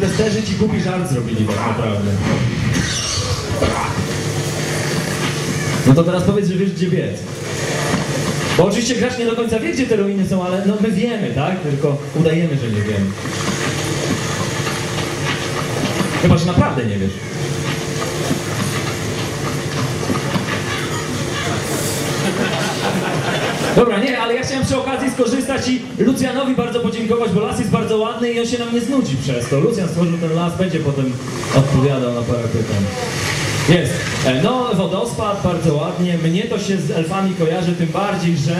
testerzy ci głupi żart zrobili tak naprawdę. No to teraz powiedz, że wiesz gdzie biec. Bo oczywiście gracz nie do końca wie, gdzie te ruiny są, ale no my wiemy, tak? Tylko udajemy, że nie wiemy. Chyba, że naprawdę nie wiesz. Dobra, nie, ale ja chciałem przy okazji skorzystać i Lucjanowi bardzo podziękować, bo las jest bardzo ładny i on się nam nie znudzi przez to. Lucjan stworzył ten las, będzie potem odpowiadał na parę pytań. Jest. E, No, wodospad, bardzo ładnie. Mnie to się z elfami kojarzy, tym bardziej, że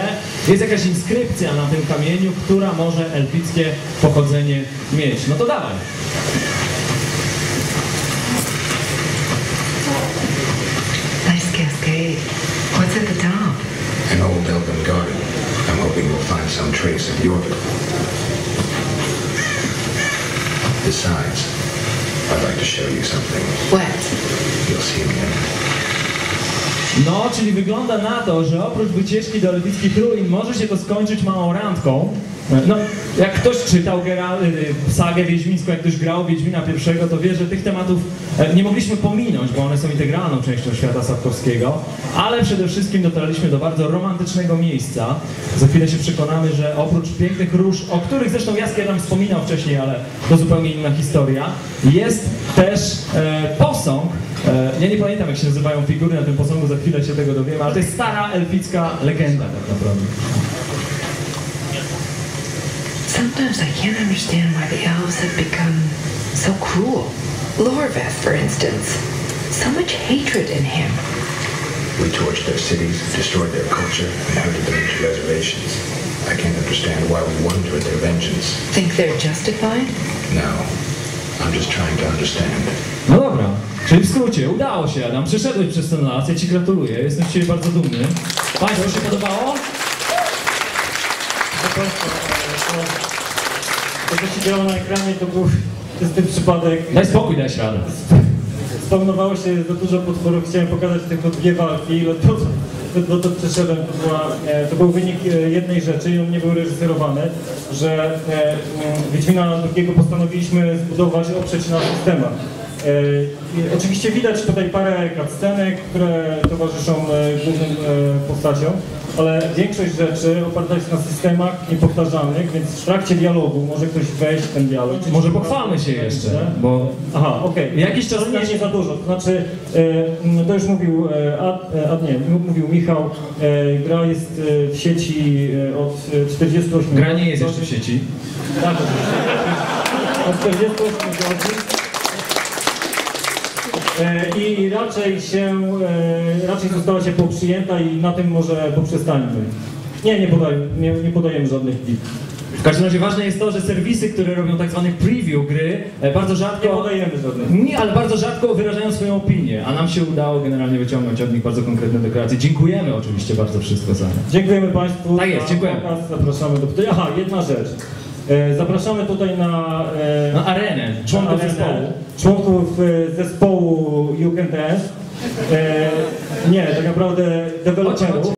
jest jakaś inskrypcja na tym kamieniu, która może elfickie pochodzenie mieć. No to dawaj. Elven garden. I'm hoping we'll find some trace of Jorvik. Besides, I'd like to show you something. What? You'll see in a minute. No, czyli wygląda na to, że oprócz wycieczki do elfickich ruin może się to skończyć małą randką. No, jak ktoś czytał Geral, y, sagę wiedźmińską, jak ktoś grał Wiedźmina pierwszego, to wie, że tych tematów e, nie mogliśmy pominąć, bo one są integralną częścią świata Sapkowskiego, ale przede wszystkim dotarliśmy do bardzo romantycznego miejsca. Za chwilę się przekonamy, że oprócz pięknych róż, o których zresztą Jaskier nam wspominał wcześniej, ale to zupełnie inna historia, jest też e, posąg, e, ja nie pamiętam jak się nazywają figury na tym posągu, za chwilę się tego dowiemy, ale to jest stara elficka legenda tak naprawdę. Sometimes I can't understand why the elves have become so cruel. Lorveth, for instance. So much hatred in him. We torched their cities, destroyed their culture, and herded them into reservations. I can't understand why we wonder at their vengeance. Think they're justified? No, I'm just trying to understand. No dobra, czyli w skrócie, udało się Adam, przeszedłeś przez ten las, ja Ci gratuluję, jestem z Ciebie bardzo dumny. Państwu się podobało? E, to, to, co się działo na ekranie, to był czysty przypadek. Daj spokój, daj się radę. Spawnowało się za dużo potworów, chciałem pokazać tylko dwie walki, ledwo, ledwo to przeszedłem, to, była, e, to był wynik e, jednej rzeczy i on nie był reżyserowany, że e, Wiedźmina drugiego postanowiliśmy zbudować, oprzeć na systemach. E, Oczywiście widać tutaj parę cutscenek, które towarzyszą e, głównym e, postaciom, ale większość rzeczy oparta jest na systemach niepowtarzalnych, więc w trakcie dialogu może ktoś wejść w ten dialog. Może pochwalmy się jeszcze, bo Aha, okej. Jakiś czas nie, nie za dużo. To znaczy, to już mówił, e, a, e, a nie, mówił Michał, gra jest w sieci od e, 48 gra nie jest jeszcze w sieci. Tak, oczywiście. Od 48 godzin. E, I raczej się, e, raczej została się poprzyjęta i na tym może poprzestańmy. Nie, nie, podaj, nie, nie podajemy żadnych plik. W każdym razie ważne jest to, że serwisy, które robią tak zwany preview gry, e, bardzo Nie rzadko... podajemy żadnych. Nie, ale bardzo rzadko wyrażają swoją opinię, a nam się udało generalnie wyciągnąć od nich bardzo konkretne deklaracje. Dziękujemy oczywiście bardzo wszystko za nie. Dziękujemy Państwu. Tak jest, dziękujemy. Zapraszamy do pytań. Aha, jedna rzecz. E, Zapraszamy tutaj na, e, Na arenę, członków arenę zespołu. Członków e, zespołu. E, nie, tak naprawdę deweloperów.